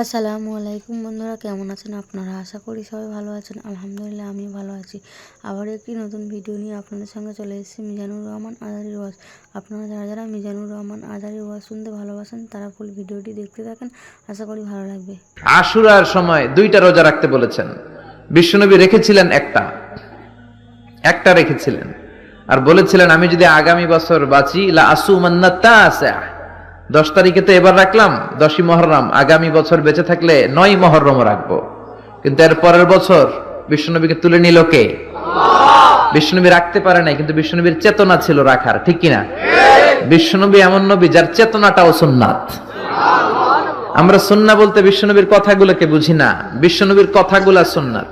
আসসালামু আলাইকুম বন্ধুরা, কেমন আছেন আপনারা? আশা করি সবাই ভালো আছেন। আলহামদুলিল্লাহ আমি ভালো আছি। আবার একটি নতুন ভিডিও নিয়ে আপনাদের সঙ্গে চলে এসেছি, মিজানুর রহমান আজারি ওয়াজ। আপনারা যারা যারা মিজানুর রহমান আজারি ওয়াজ শুনতে ভালোবাসেন, তারা ফুল ভিডিওটি দেখতে থাকেন। আশা করি ভালো লাগবে। আশুরার সময় দুইটা রোজা রাখতে বলেছেন। বিশ্বনবী রেখেছিলেন একটা। একটা রেখেছিলেন। আর বলেছিলেন, আমি যদি আগামী বছর বাঁচি, লা আসু দশ তারিখে তো এবার রাখলাম, দশই মহরম। আগামী বছর বেঁচে থাকলে নয় মহরম রাখব। কিন্তু এর পরের বছর বিশ্বনবীকে তুলে নিল কে? বিশ্বনবী রাখতে পারে নাই, কিন্তু বিশ্বনবীর চেতনা ছিল রাখার, ঠিক কিনা? বিশ্বনবী এমন নবী যার চেতনাটাও সুন্নাত। আমরা সুন্না বলতে বিশ্বনবীর কথাগুলোকে বুঝি না। বিশ্বনবীর কথাগুলা সুন্নাত।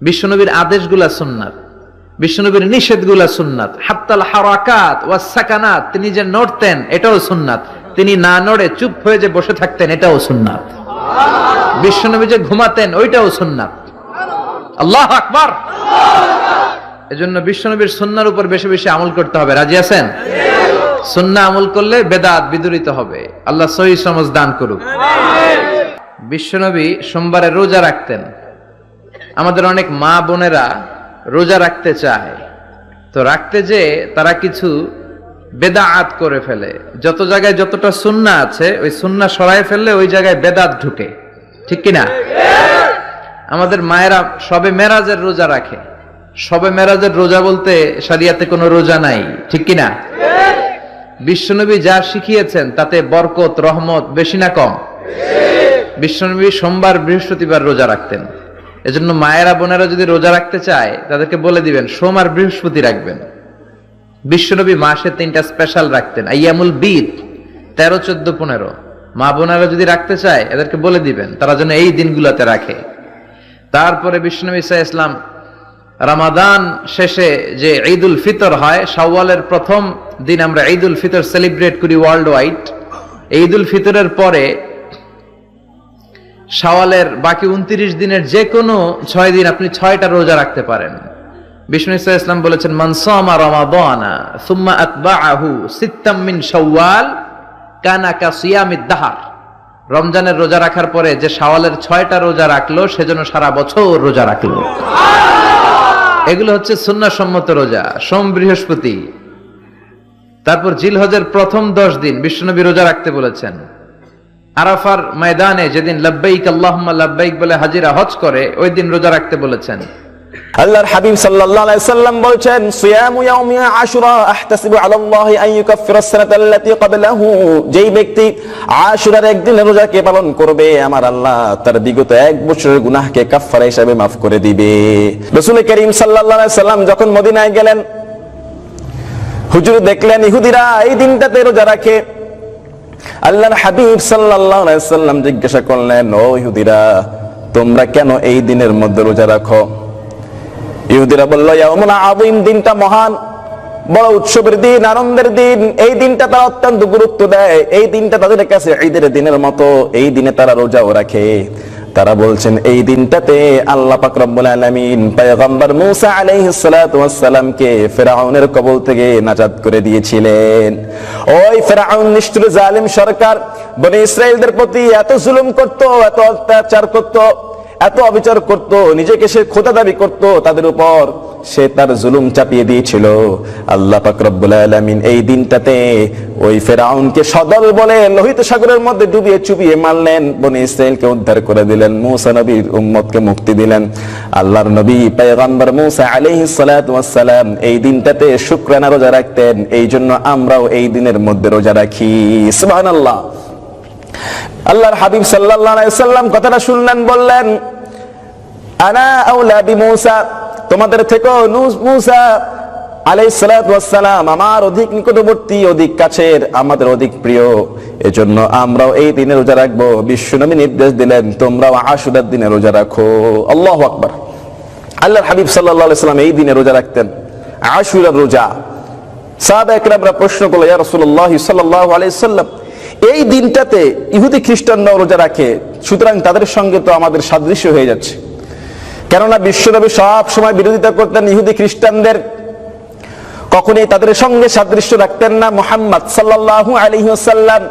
বিশ্বনবীর আদেশগুলা সুন্নাত। বিশ্বনবীর নিষেধগুলা সুন্নাত। হাত্তাল হারাকাত ওয়া সাকানাত, তিনি যে নড়তেন, এটাও সুন্নাত। তিনি না নড়ে চুপ হয়ে যে বসে থাকতেন, এটাও সুন্নাত। বিশ্বনবী যে ঘুমাতেন, ওইটাও সুন্নাত। আল্লাহ আকবার! এজন্য বিশ্বনবীর সুন্নার উপর বেশি বেশি আমল করতে হবে। রাজি আছেন? সুন্না আমল করলে বেদাত বিদরিত হবে। আল্লাহ সহি সমাজ দান করুক। বিশ্বনবী সোমবারে রোজা রাখতেন। আমাদের অনেক মা বোনেরা রোজা রাখতে চায়। তো রাখতে যে তারা কিছু বেদাআত করে ফেলে। যত জায়গায় যতটা সুন্না আছে, ওই সুন্না সরায় ফেললে ওই জায়গায় বেদাত ঢুকে। ঠিক কিনা? আমাদের মায়েরা সবে মেরাজের রোজা রাখে। সবে মেরাজের রোজা বলতে সারিয়াতে কোনো রোজা নাই। ঠিক কিনা? বিশ্বনবী যা শিখিয়েছেন, তাতে বরকত, রহমত বেশি না কম? বিশ্বনবী সোমবার বৃহস্পতিবার রোজা রাখতেন। এজন্য মায়েরা, বোনেরা যদি রোজা রাখতে চায়, তাদেরকে বলে দিবেন, সোম আর বৃহস্পতি রাখবেন। বিশ্বনবী মাসে তিনটা স্পেশাল রাখতেন। আইয়ামুল বিদ তেরো, চোদ্দ, পনেরো। মা বোনারা যদি রাখতে চায়, এদেরকে বলে দিবেন, তারা যেন এই দিনগুলোতে রাখে। তারপরে বিশ্বনবী ইসা ইসলাম রামাদান শেষে যে ঈদ উল ফিতর হয় সাওয়ালের প্রথম দিন আমরা ঈদ উল ফিতর সেলিব্রেট করি ওয়ার্ল্ড ওয়াইড ঈদ উল ফিতরের পরে সাওয়ালের বাকি উনত্রিশ দিনের যে কোনো ছয় দিন আপনি ছয়টা রোজা রাখতে পারেন। বিষ্ণু ইসা ইসলাম বলেছেন মানসামা রমাদানা সুম্মা আতবাআহু সিত্তাম মিন শাওয়াল কানা কা সিয়ামিদ দাহার। রমজানের রোজা রাখার পরে যে শাওয়ালের ছয়টা রোজা রাখল সেজন্য সারা বছর রোজা রাখল। এগুলো হচ্ছে সুন্নাসম্মত রোজা সোম বৃহস্পতি। তারপর জিলহজের প্রথম দশ দিন বিষ্ণুনবী রোজা রাখতে বলেছেন আরাফার ময়দানে যেদিন লাব্বাইক আল্লাহুম্মা লাব্বাইক বলে হাজিরা হজ করে ওই দিন রোজা রাখতে বলেছেন আল্লাহর হাবিব সাল্লাল্লাহু আলাইহি সাল্লাম বলছেন, সিয়ামু ইয়াউমি আশুরা আহতাসিবু আলা আল্লাহ আন ইউকাফফিরা আস-সানাতা আল্লাতী ক্বাবলাহু। যেই ব্যক্তি আশুরার একদিনের রোজাকে পালন করবে, আমার আল্লাহ তার বিগত এক বছরের গুনাহকে কাফফারা হিসাবে মাফ করে দিবে। রাসূল করিম সাল্লাল্লাহু আলাইহি সাল্লাম যখন মদিনায় গেলেন, হুজুর দেখলেন, ইহুদিরা এই দিনটাতে রোজা রাখে? আল্লাহর হাবিব সাল্লাল্লাহু আলাইহি সাল্লাম জিজ্ঞাসা করলেন, ও ইহুদিরা, তোমরা কেন এই দিনের মধ্যে রোজা রাখো? ইহুদিরা বলল ইয়াউমুল আযীম, দিনটা মহান। বড় উৎসবের দিন, আনন্দের দিন। এই দিনটা তারা অত্যন্ত গুরুত্ব দেয়। এই দিনটা তাদের কাছে ঈদের দিনের মতো। এই দিনে তারা রোজাও রাখে। তারা বলছেন, এই দিনটাতে আল্লাহ পাক রব্বুল আলামিন পয়গম্বর আলাইহিস সালাতু ওয়াস সালামকে ফিরআউনের কবল থেকে নাজাত করে দিয়েছিলেন। ওই ফিরআউন নিষ্ঠুর জালিম সরকার বনি ইসরাইলদের প্রতি এত জুলুম করত, এত অত্যাচার করত। এত অবিচার করত, নিজেকে সে খোদা দাবি করত, তাদের উপর সে তার জুলুম চাপিয়ে দিয়েছিল। আল্লাহ পাক রব্বুল আলামিন এই দিনটাতে ওই ফেরাউনকে সদল বলে লোহিত সাগরের মধ্যে ডুবিয়ে চুবিয়ে মারলেন, বনি ইসরাইলকে উদ্ধার করে দিলেন, মূসা নবীর উম্মতকে মুক্তি দিলেন। আল্লাহর নবী পয়গম্বর মূসা ওয়াস সালাম এই দিনটাতে শুকরানা রোজা রাখতেন এই জন্য আমরাও এই দিনের মধ্যে রোজা রাখি। সুবহানাল্লাহ। আল্লাহর হাবিব সাল্লাম কথাটা শুনলেন, বললেন, আনা বিমূসা তোমাদের থেকেও মূসা আলাইহিস সালাতু ওয়াস সালাম আমার অধিক নিকটবর্তী, অধিক কাছের, আমাদের অধিক প্রিয়। এজন্য আমরাও এই দিনে রোজা রাখব। বিশ্বনবী নির্দেশ দিলেন, তোমরাও আশুরার দিনে রোজা রাখো। আল্লাহু আকবার। আল্লাহর হাবিব আলাইহি সাল্লাম এই দিনে রোজা রাখতেন। আশুরার রোজা। সাহাবা একরামরা প্রশ্ন করল, ইয়া রাসূলুল্লাহ সাল্লাল্লাহু আলাইহি সাল্লাম এই দিনটাতে ইহুদি খ্রিস্টানরাও রোজা রাখে। সুতরাং তাদের সঙ্গে তো আমাদের সাদৃশ্য হয়ে যাচ্ছে। কেননা বিশ্বনবী সব সময় বিরোধিতা করতেন ইহুদি খ্রিস্টানদের। কখনোই তাদের সঙ্গে সাদৃশ্য রাখতেন না মোহাম্মদ সাল্লাল্লাহু আলাইহি ওয়াসাল্লাম।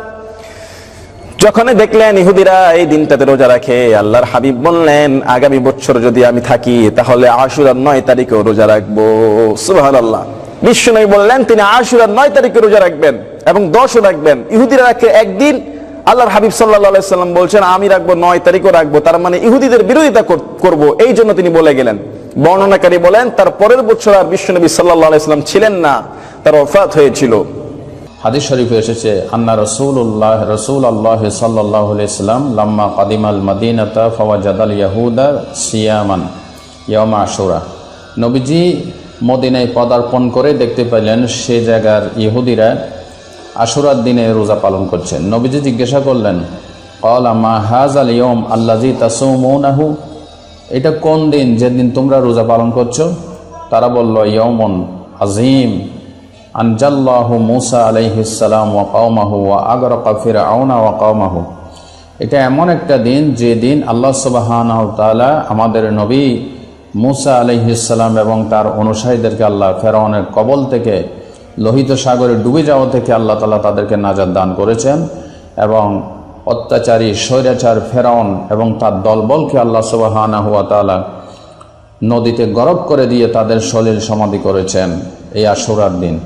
যখনই দেখলেন ইহুদিরা এই দিনটাতে রোজা রাখে, আল্লাহর হাবিব বললেন, আগামী বছর যদি আমি থাকি, তাহলে আশুরার নয় তারিখেও রোজা রাখব। সুবাহ বিশ্বনবী বললেন, তিনি আশুরার নয় তারিখে রোজা রাখবেন। এবং দশও রাখবেন। ইহুদিরা রাখে একদিন। আল্লাহর হাবিব সাল্লাহ সাল্লাম বলছেন, আমি রাখব, নয় তারিখও রাখব। তার মানে ইহুদিদের বিরোধিতা কর- করব। এই জন্য তিনি বলে গেলেন। বর্ণনাকারী বলেন, তার পরের বছর আর বিশ্বনবী সাল্লাহ সাল্লাম ছিলেন না। তার অফাত হয়েছিল। হাদিস শরীফে এসেছে, আন্না রসুল্লাহ রসুল আল্লাহ সাল্লাহ ইসলাম লাম্মা কাদিমাল মাদিনাতা ফওয়াজাদাল ইয়াহুদা সিয়ামান ইয়মা আশুরা। নবীজি মদিনায় পদার্পণ করে দেখতে পেলেন সে জায়গার ইহুদিরা আশুরার দিনে রোজা পালন করছেন। নবীজি জিজ্ঞাসা করলেন, কল আমা হাজ আল ইয়ম আল্লাজি তাসৌমৌনাহু? এটা কোন দিন? যেদিন তোমরা রোজা পালন করছ? তারা বলল ইয়মন আজিম আনজাল্লাহু মুসা আলাইহিসালাম ওয়া কওমাহু ওয়া আগরাকা ফিরআউনা ওয়া কওমাহু। এটা এমন একটা দিন যে দিন আল্লাহ তাআলা আমাদের নবী মুসা আলাইহিসালাম এবং তার অনুসারীদেরকে আল্লাহ ফেরাউনের কবল থেকে লোহিত সাগরে ডুবে যাওয়া থেকে আল্লাহ তাআলা তাদেরকে নাজাত দান করেছেন এবং অত্যাচারী, স্বৈরাচার, ফেরাউন এবং তার দলবলকে আল্লাহ সুবহানাহু ওয়া তাআলা নদীতে গরব করে দিয়ে তাদের সলিল সমাধি করেছেন এই আশুরার দিন।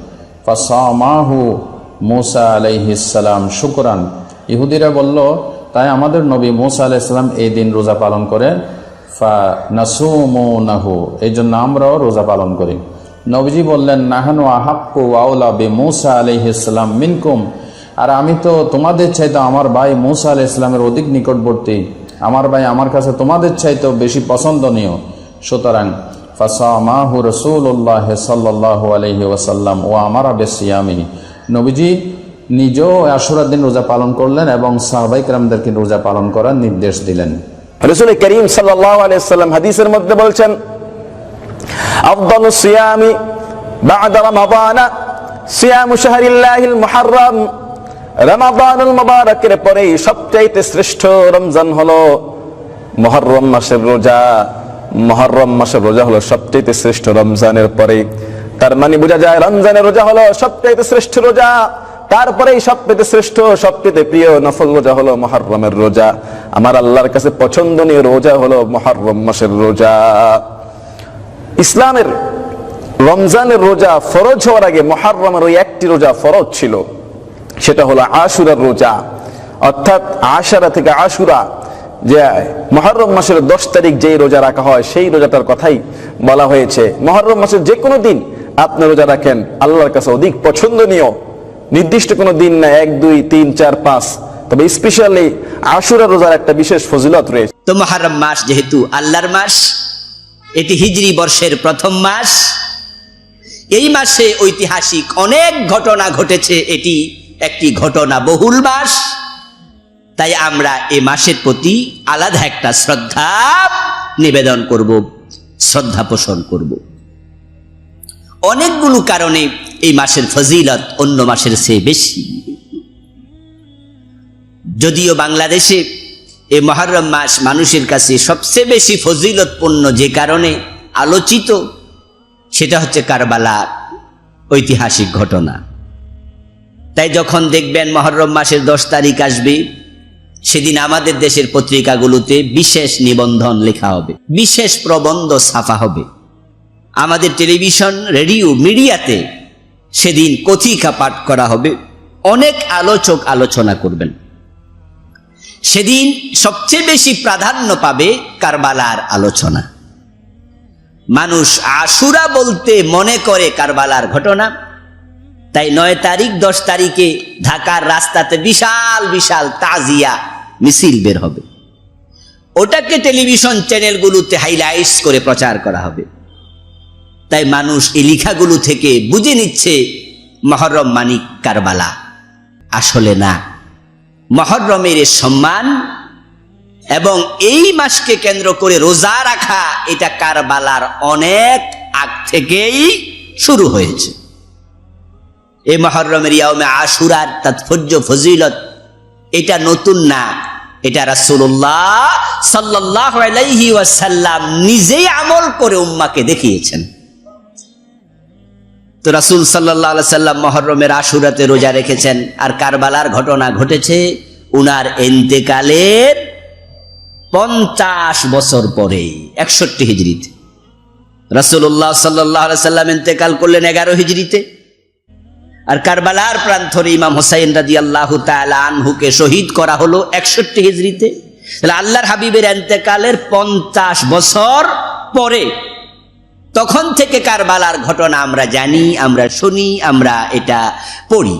ফাসামাহু মুসা আলাইহিসালাম শুকরান। ইহুদিরা বলল, তাই আমাদের নবী মুসা আলাইহিসাল্লাম এই দিন রোজা পালন করেন। ফা নাসুমুনাহু এই জন্য আমরাও রোজা পালন করি। নবীজি বললেন, নাহানু আহাক্কু আউলা বে মৌসা মুসা আলাইহিসাল্লাম মিনকুম। আর আমি তো তোমাদের চাইতে আমার ভাই মুসা আলাইহিস ইসলামের অধিক নিকটবর্তী। আমার ভাই আমার কাছে তোমাদের চাইতেও বেশি পছন্দনীয়। সুতরাং, ফাসামাহু রসুল্লাহ সাল্লাহ আলহি ওয়াসাল্লাম ও আমার বেসিয়ামি নবীজি নিজেও আশুরার দিন রোজা পালন করলেন এবং সাহবাইক রামদেরকে রোজা পালন করার নির্দেশ দিলেন। রসুল করিম সাল্লাহ আলাইসাল্লাম হাদিসের মধ্যে বলছেন আফদালু সিয়ামি বা'দা রমাদান, সিয়ামু শাহরিল্লাহিল মুহাররম। রমাদানুল মুবারকের পরে সবচাইতে শ্রেষ্ঠ রমজান হলো মুহররম মাসের রোজা। মুহররম মাসের রোজা হলো সবচাইতে শ্রেষ্ঠ রমজানের পরে। তার মানে বোঝা যায় রমজানের রোজা হলো সবচাইতে শ্রেষ্ঠ রোজা। তারপরেই সবচেয়ে শ্রেষ্ঠ সবচেয়ে প্রিয় নফল রোজা হলো মহরমের রোজা। আমার আল্লাহর কাছে পছন্দনীয় রোজা হলো মহরম মাসের রোজা। ইসলামের রমজানের রোজা ফরজ হওয়ার আগে মহরমের ওই একটি রোজা ফরজ ছিল। সেটা হলো আশুরার রোজা। অর্থাৎ আশারা থেকে আশুরা যে মহরম মাসের দশ তারিখ যেই রোজা রাখা হয়, সেই রোজাটার কথাই বলা হয়েছে। মহরম মাসের যে কোনো দিন আপনি রোজা রাখেন। আল্লাহর কাছে অধিক পছন্দনীয়। নির্দিষ্ট কোনো দিন না, এক, দুই, তিন, চার, পাঁচ। তবে স্পেশালি আশুরা রোজার একটা বিশেষ ফজিলত রয়েছে। তো মহারম মাস যেহেতু আল্লাহর মাস এটি হিজরি বর্ষের প্রথম মাস। এই মাসে ঐতিহাসিক অনেক ঘটনা ঘটেছে, এটি একটি ঘটনা বহুল মাস। তাই আমরা এ মাসের প্রতি আলাদা একটা শ্রদ্ধা নিবেদন করব, শ্রদ্ধা পোষণ করব। অনেকগুলো কারণে এই মাসের ফজিলত অন্য মাসের চেয়ে বেশি। যদিও বাংলাদেশে এই মহরম মাস মানুষের কাছে সবচেয়ে বেশি ফজিলতপূর্ণ যে কারণে আলোচিত, সেটা হচ্ছে কারবালার ঐতিহাসিক ঘটনা। তাই যখন দেখবেন মহরম মাসের দশ তারিখ আসবে, সেদিন আমাদের দেশের পত্রিকাগুলোতে বিশেষ নিবন্ধন লেখা হবে, বিশেষ প্রবন্ধ ছাপা হবে। আমাদের টেলিভিশন, রেডিও, মিডিয়াতে সেদিন কথিকা পাঠ করা হবে। অনেক আলোচক আলোচনা করবেন। সেদিন সবচেয়ে বেশি প্রাধান্য পাবে কারবালার আলোচনা। মানুষ আশুরা বলতে মনে করে কারবালার ঘটনা। তাই নয় তারিখ, দশ তারিখে ঢাকার রাস্তাতে বিশাল বিশাল তাজিয়া মিছিল বের হবে। ওটাকে টেলিভিশন চ্যানেলগুলোতে হাইলাইটস করে প্রচার করা হবে। তাই মানুষ এই লেখাগুলো থেকে বুঝে নিচ্ছে মহরম মানিক কারবালা আসলে না। মহরমের সম্মান এবং এই মাসকে কেন্দ্র করে রোজা রাখা এটা কারবালার অনেক আগ থেকেই শুরু হয়েছে। এই মহরমের ইয়ামে আশুরার তাৎপর্য, ফজিলত এটা নতুন না। এটা রাসুল্লাহ আলাইহি ওয়াসাল্লাম নিজেই আমল করে উম্মাকে দেখিয়েছেন। তো রাসূল আলাইহি সাল্লাম মহরমের আশুরাতে রোজা রেখেছেন। আর কারবালার ঘটনা ঘটেছে উনার এন্তেকালের পঞ্চাশ বছর পরে, একষট্টি হিজড়িতে। রসুল্লাহ সাল্লাহ সাল্লাম এন্তেকাল করলেন এগারো হিজড়িতে। আর কারবালার প্রান্তরে ইমাম হোসাইন রাজি আল্লাহ আনহুকে শহীদ করা হলো একষট্টি হিজড়িতে। তাহলে আল্লাহর হাবিবের এন্তেকালের পঞ্চাশ বছর পরে তখন থেকে কারবালার ঘটনা আমরা জানি, আমরা শুনি, আমরা এটা পড়ি।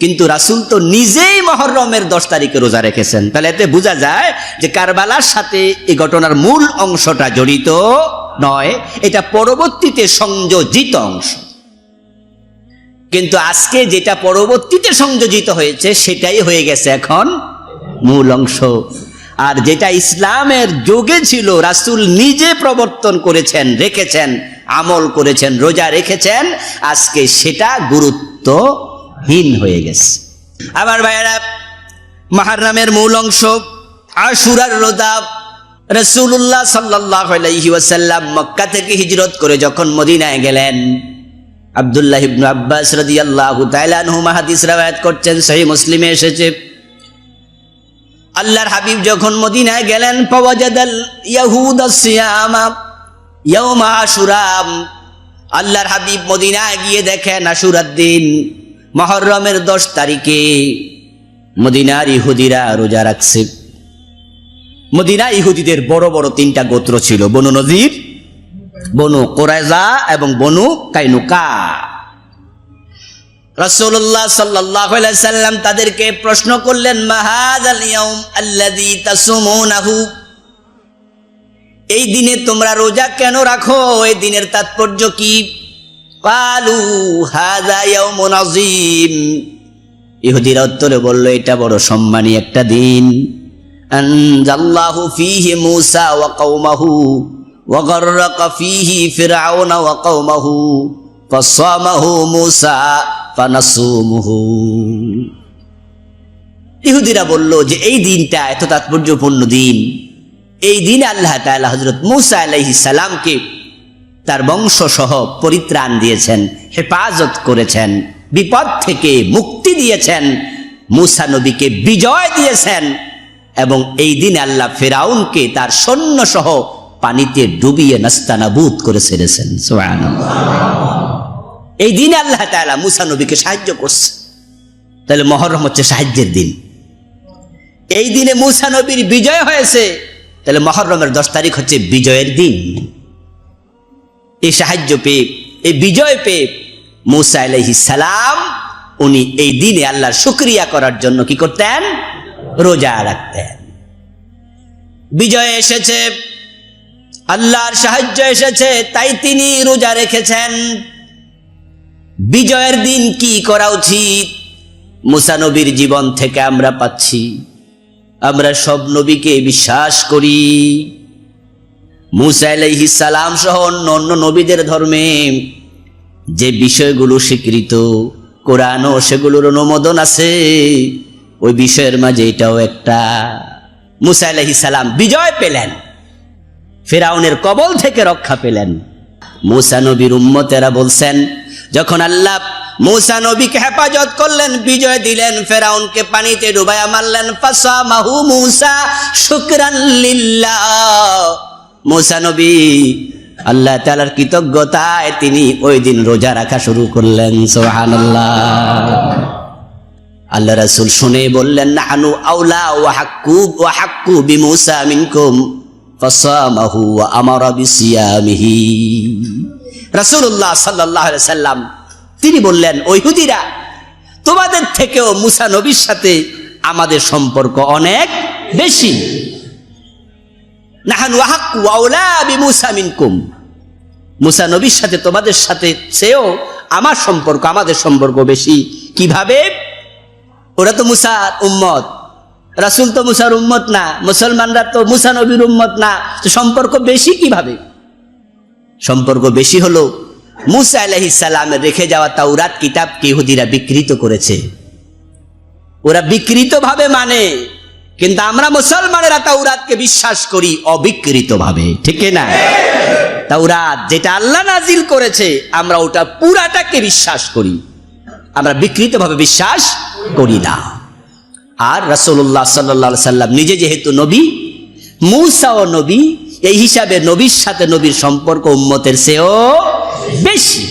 কিন্তু রাসুল তো নিজেই মহরমের দশ তারিখে রোজা রেখেছেন। তাহলে এতে বোঝা যায় যে কারবালার সাথে এই ঘটনার মূল অংশটা জড়িত নয়, এটা পরবর্তীতে সংযোজিত অংশ। কিন্তু আজকে যেটা পরবর্তীতে সংযোজিত হয়েছে, সেটাই হয়ে গেছে এখন মূল অংশ। আর যেটা ইসলামের যোগে ছিল, রাসূল নিজে প্রবর্তন করেছেন, রেখেছেন, আমল করেছেন, রোজা রেখেছেন, আজকে সেটা গুরুত্বহীন হয়ে গেছে। আমার ভাইয়েরা মাহারামের মূল অংশ, আশুরার রোজা রসুল্লাহ সাল্লাহ মক্কা থেকে হিজরত করে যখন মদিনায় গেলেন, আব্দুল্লাহ ইবনু আব্বাস রাদিয়াল্লাহু তাআলা আনহু হাদিস করছেন, সহিহ মুসলিমে এসেছে। আল্লাহর হাবিব যখন মদিনায় গেলেন আল্লাহর হাবিব মদিনায় গিয়ে দেখেন আশুরার দিন মহররমের দশ তারিখে মদিনার ইহুদিরা রোজা রাখছে। মদিনা ইহুদিদের বড় বড় তিনটা গোত্র ছিল, বনু নজির, বনু কোরাইজা এবং বনু কাইনুকা। রাসূলুল্লাহ সাল্লাল্লাহু আলাইহি সাল্লাম তাদেরকে প্রশ্ন করলেন, মাহাদাল ইয়াউম আল্লাযী তাসুমুনাহু? এই দিনে তোমরা রোজা কেন রাখো? এই দিনের তাৎপর্য কি? কালু হাযা ইয়াউমুন আযীম। ইহুদিরা উত্তরে বলল, এটা বড় সম্মানী একটা দিন। আনজাল্লাহু ফীহি মূসা ওয়া কওমাহু ওয়া গাররাকা ফীহি ফিরআউনা ওয়া কওমাহু ফাসামাহু মূসা। ইহুদিরা বলল যে, এই দিনটা এত তাৎপর্যপূর্ণ দিন। এই দিন আল্লাহ তাআলা হযরত মূসা আলাইহিস সালামকে তার বংশ সহ পরিত্রাণ দিয়েছেন, হেফাজত করেছেন, বিপদ থেকে মুক্তি দিয়েছেন, মুসা নবীকে বিজয় দিয়েছেন এবং এই দিন আল্লাহ ফেরাউনকে তার সৈন্য সহ পানিতে ডুবিয়ে নাস্তানাবুদ করে ছেড়েছেন। সুবহানাল্লাহ। এই দিন আল্লাহ তাআলা মুসা নবীকে সাহায্য করছে। তাহলে মহরম হচ্ছে সাহায্যের দিন। এই দিনে মুসা নবীর বিজয় হয়েছে। তাহলে মহরমের দশ তারিখ হচ্ছে বিজয়ের দিন। এই সাহায্য পেয়ে, এই বিজয় পেয়ে মুসা আলাইহি সালাম উনি এই দিনে আল্লাহর শুক্রিয়া করার জন্য কি করতেন? রোজা রাখতেন। বিজয় এসেছে, আল্লাহর সাহায্য এসেছে, তাই তিনি রোজা রেখেছেন। বিজয়ের দিন কি করা উচিত? মুসা নবীর জীবন থেকে আমরা পাচ্ছি। আমরা সব নবীকে বিশ্বাস করি। মুসা আলাইহিস সালাম সহ অন্য অন্য নবীদের ধর্মে যে বিষয়গুলো স্বীকৃত, কোরআনও সেগুলোর অনুমোদন আছে, ওই বিষয়ের মাঝে এটাও একটা। মুসা আলাইহিস সালাম বিজয় পেলেন। ফেরাউনের কবল থেকে রক্ষা পেলেন। মুসা নবীর উম্মতেরা বলছেন যখন আল্লাহ মুসা নবীকে হেফাজত করলেন, বিজয় দিলেন, ফেরাউনকে পানিতে ডুবাইয়া মারলেন ফাসা মাহু মুসা শুকরান লিল্লাহ। মুসা নবী, আল্লাহ তাআলার কৃতজ্ঞতায় তিনি ওই দিন রোজা রাখা শুরু করলেন, সুবহানাল্লাহ। আল্লাহ রাসূল শুনে বললেন, নাহানু আউলা ওয়া হাক্কু ওয়া হাক্কু বিমুসা মিনকুম, ফাসামাহু ওয়া আমারা বিসিয়ামিহি। রাসূলুল্লাহ সাল্লাল্লাহু আলাইহি সাল্লাম, তিনি বললেন ওইহুদিরা তোমাদের থেকেও মুসা নবীর সাথে আমাদের সম্পর্ক অনেক বেশি। নাহানু আহাক্কু আউলা বিমুসা মিনকুম। মুসা নবীর সাথে তোমাদের সাথে সেও আমার সম্পর্ক, আমাদের সম্পর্ক বেশি। কীভাবে? ওরা তো মুসার উম্মত। রাসুল তো মুসার উম্মত না, মুসলমানরা তো মুসা নবীর উম্মত না। সম্পর্ক বেশি কীভাবে? সম্পর্ক বেশি হলো, মুসা আলাইহিস সালামের রেখে যাওয়া তাওরাত কিতাবকে ইহুদিরা বিকৃত করেছে। ওরা বিকৃত ভাবে মানে কিন্তু আমরা মুসলমানেরা তাওরাতকে বিশ্বাস করি অবিকৃত ভাবে ঠিক না? তাওরাত যেটা আল্লাহ নাজিল করেছে, আমরা ওটা পুরাটাকে বিশ্বাস করি। আমরা বিকৃত ভাবে বিশ্বাস করি না। আর রাসূলুল্লাহ সাল্লাল্লাহু সাল্লাম নিজে যেহেতু নবী, মূসাও নবী এই হিসাবে নবীর সাথে নবীর সম্পর্ক উম্মতের চেয়েও বেশি।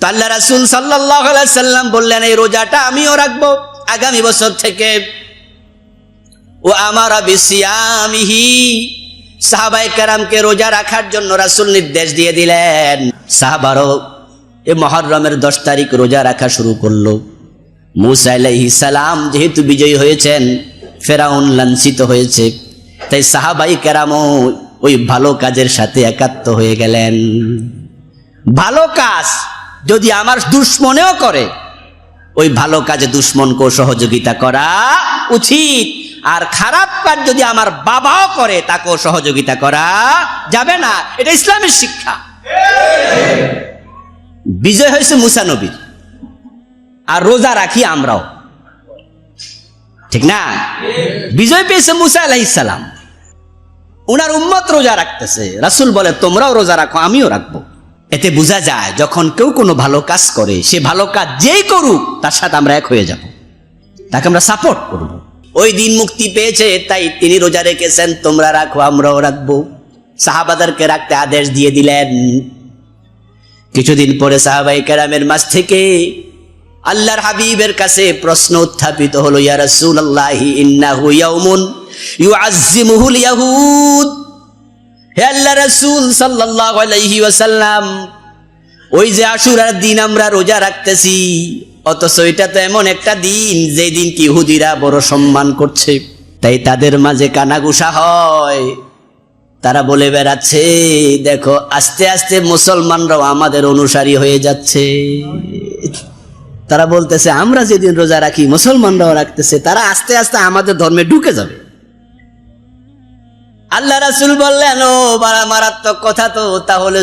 তো রাসূল সাল্লাম বললেন, এই রোজাটা আমিও রাখব আগামী বছর থেকে। ও আমার বিসিয়ামিহি। সাহাবাই কারামকে রোজা রাখার জন্য রাসূল নির্দেশ দিয়ে দিলেন। সাহাবারও এ মহররমের দশ তারিখ রোজা রাখা শুরু করল। মুসা সালাম যেহেতু বিজয়ী হয়েছেন, ফেরাউন লাঞ্ছিত হয়েছে। তাই সাহাবাই কেরামও ওই ভালো কাজের সাথে একাত্ম হয়ে গেলেন। ভালো কাজ যদি আমার দুশ্মনেও করে, ওই ভালো কাজে দুশ্মনকেও সহযোগিতা করা উচিত। আর খারাপ কাজ যদি আমার বাবাও করে, তাকেও সহযোগিতা করা যাবে না। এটা ইসলামের শিক্ষা। বিজয় হয়েছে মুসানবীর আর রোজা রাখি আমরাও। ঠিক না? বিজয় পেয়েছে মুসা আলাইসালাম উনার উম্মত রোজা রাখতেছে। রাসূল বলে, তোমরাও রোজা রাখো, আমিও রাখব। এতে বোঝা যায়, যখন কেউ কোনো ভালো কাজ করে, সে ভালো কাজ যেই করুক, তার সাথে আমরা এক হয়ে যাব। তাকে আমরা সাপোর্ট করব। ওই দিন মুক্তি পেয়েছে, তাই তিনি রোজা রেখেছেন, তোমরা রাখো, আমরাও রাখব। সাহাবাদারকে রাখতে আদেশ দিয়ে দিলেন। কিছুদিন পরে সাহাবাই কেরামের মাঝ থেকে আল্লাহর হাবিবের কাছে প্রশ্ন উত্থাপিত হলো, ইয়া রাসূলুল্লাহি, ইন্নাহু ইয়াউমুন ইউআজ্জিমুহুল ইয়াহুদ। হে আল্লাহ রাসূল সাল্লাল্লাহু আলাইহি ওয়াসাল্লাম, ওই যে আশুরার দিন আমরা রোজা রাখতেছি, অথচ এটা তো এমন একটা দিন যে দিন ইহুদিরা বড় সম্মান করছে। তাই তাদের মাঝে কানাগুসা হয়। তারা বলে বেড়াচ্ছে, দেখো, আস্তে আস্তে মুসলমানরাও আমাদের অনুসারী হয়ে যাচ্ছে। তারা বলতেছে, আমরা যেদিন রোজা রাখি, মুসলমানরাও রাখতেছে। তারা আস্তে আস্তে আমাদের ধর্মে ঢুকে যাবে। আল্লাহ রাসুল বললেন, ও বাড়া মারাত্মক কথা তো। তাহলে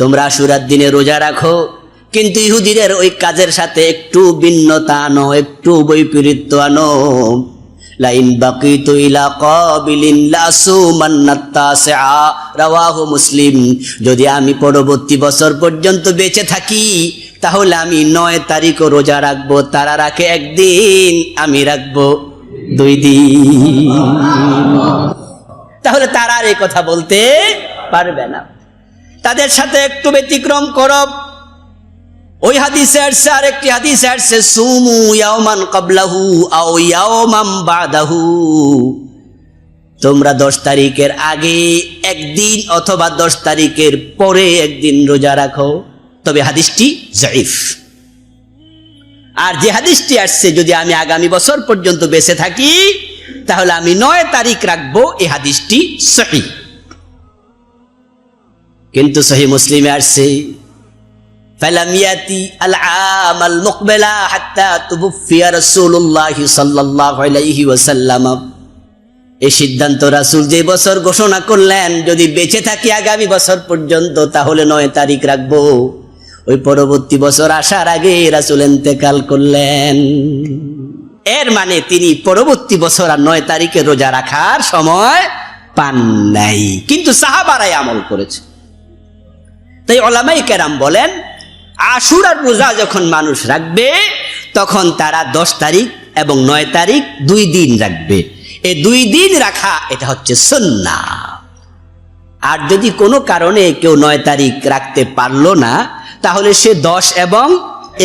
তোমরা আশুরার দিনে রোজা রাখো, কিন্তু ইহুদিদের ওই কাজের সাথে একটু ভিন্নতা আনো, একটু বৈপরীত্য আনো। লাইন বাকিতু ইলা কাবিলিন লাসুমান্নাত তাসিআ, রাওয়াহু মুসলিম। যদি আমি পরবর্তী বছর পর্যন্ত বেঁচে থাকি তাহলে আমি নয় তারিখও রোজা রাখব, তারা রাখে একদিন, আমি রাখব দুই দিন। তাহলে তারা আর এই কথা বলতে পারবে না। তাদের সাথে একটু ব্যতিক্রম করব ওই হাদিসে আসছে আর একটি হাদিসে আসছে, সুমু ইয়াওমান কাবলাহু আও ইয়াওমাম বাদাহু। তোমরা দশ তারিখের আগে একদিন অথবা দশ তারিখের পরে একদিন রোজা রাখো। তবে হাদিসটি জয়ীফ আর যে হাদিসটি আসছে যদি আমি আগামী বছর পর্যন্ত বেঁচে থাকি তাহলে আমি নয় তারিখ রাখবো এই হাদিসটি সহি কিন্তু সহি মুসলিমে আসছে فلم يأتي العام المقبل حتى توفي رسول الله صلى الله عليه وسلم এই সিদ্ধান্ত রাসূল যে বছর ঘোষণা করলেন যদি বেঁচে থাকি আগামী বছর পর্যন্ত তাহলে নয় তারিখ রাখবো ওই পরবর্তী বছর আসার আগে রাসূল ইন্তেকাল করলেন। এর মানে তিনি পরবর্তী বছর আর নয় তারিখে রোজা রাখার সময় পান নাই। কিন্তু সাহাবারাই আমল করেছে। তাই ওলামাই কেরাম বলেন, আশুরার রোজা যখন মানুষ রাখবে, তখন তারা দশ তারিখ এবং নয় তারিখ দুই দিন রাখবে। এই দুই দিন রাখা, এটা হচ্ছে সন্না আর যদি কোনো কারণে কেউ নয় তারিখ রাখতে পারল না তাহলে সে দশ এবং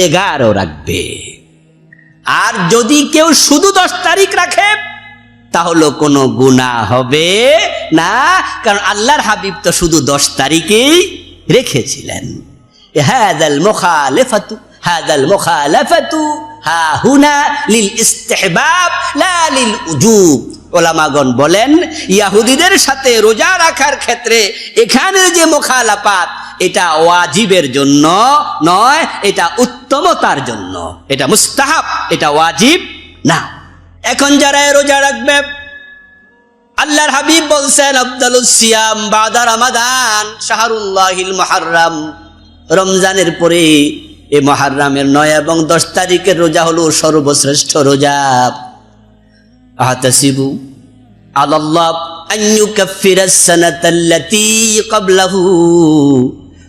এগারো রাখবে। আর যদি কেউ শুধু দশ তারিখ রাখে, তাহলে কোনো গুণা হবে না, কারণ আল্লাহর হাবিব তো শুধু দশ তারিখেই রেখেছিলেন। হাদাল মোখালেফাতু হাদাল মোখালেফাতু, হা হুনা লিল ইস্তেহবাব, লা লিল উজুব। ওলামাগন বলেন, ইয়াহুদিদের সাথে রোজা রাখার ক্ষেত্রে এখানে যে মোখালাপাত এটা ওয়াজিবের জন্য নয়, এটা উত্তমতার জন্য। এটা মুস্তাহাব, এটা ওয়াজিব না। এখন যারা রোজা রাখবে, আল্লাহর হাবিব বলছেন আব্দুল সিয়াম বাদা রমাদান শাহরুল্লাহিল মুহাররম। রমজানের পরে এ মহারামের নয় এবং দশ তারিখের রোজা হলো সর্বশ্রেষ্ঠ রোজা। আহতাসিবু আল্লাহ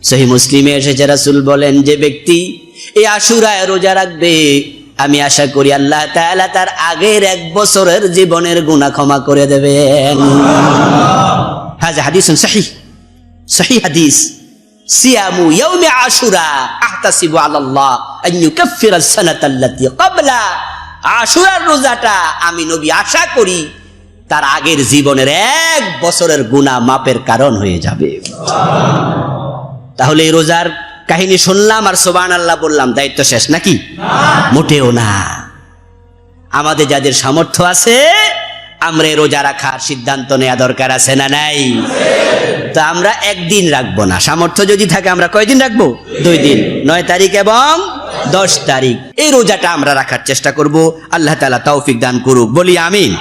সহি মুসলিমে এসেছে রাসুল বলেন, যে ব্যক্তি এই আশুরায় রোজা রাখবে, আমি আশা করি আল্লাহ তাআলা তার আগের এক বছরের জীবনের গুনাহ ক্ষমা করে দেবেন। হাজা হাদিস সহি সহি হাদিস। সিয়ামু ইয়াউমি আশুরা আহতাসিবু আলাল্লাহ আন ইউকাফফিরা সানাতা আল্লাতী ক্বাবলা। আশুরার রোজাটা আমি নবী আশা করি তার আগের জীবনের এক বছরের গুনাহ মাপের কারণ হয়ে যাবে। তাহলে এই রোজার কাহিনী শুনলাম আর সোবান আল্লাহ বললাম, দায়িত্ব শেষ নাকি? মোটেও না। আমাদের যাদের সামর্থ্য আছে, আমরা এই রোজা রাখার সিদ্ধান্ত নেওয়া দরকার আছে না নাই? তো আমরা একদিন রাখব না। সামর্থ্য যদি থাকে, আমরা কয়দিন রাখব? দুই দিন। নয় তারিখ এবং দশ তারিখ। এই রোজাটা আমরা রাখার চেষ্টা করব। আল্লাহ তালা তৌফিক দান করুক। বলি আমিন।